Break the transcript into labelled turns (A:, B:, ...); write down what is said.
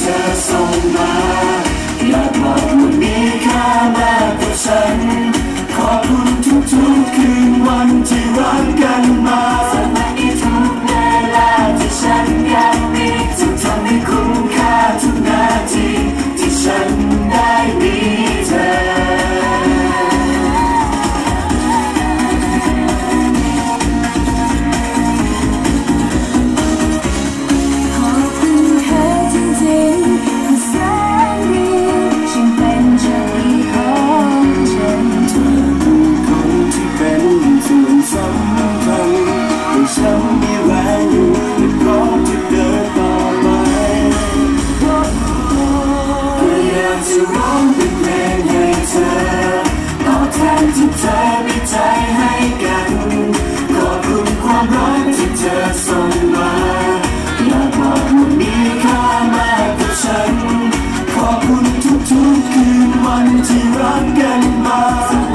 A: Jesus on my ร้อ
B: งเพ
A: ลงให้เธอตอแทนที่เธอมีใจให้กันขอบคุณความรักที่เธอส่งมาอยากบอกมันมีค่ามากก
B: ว่าฉัน
A: ขอบคุณทุกๆคืนวันที่รักกันมา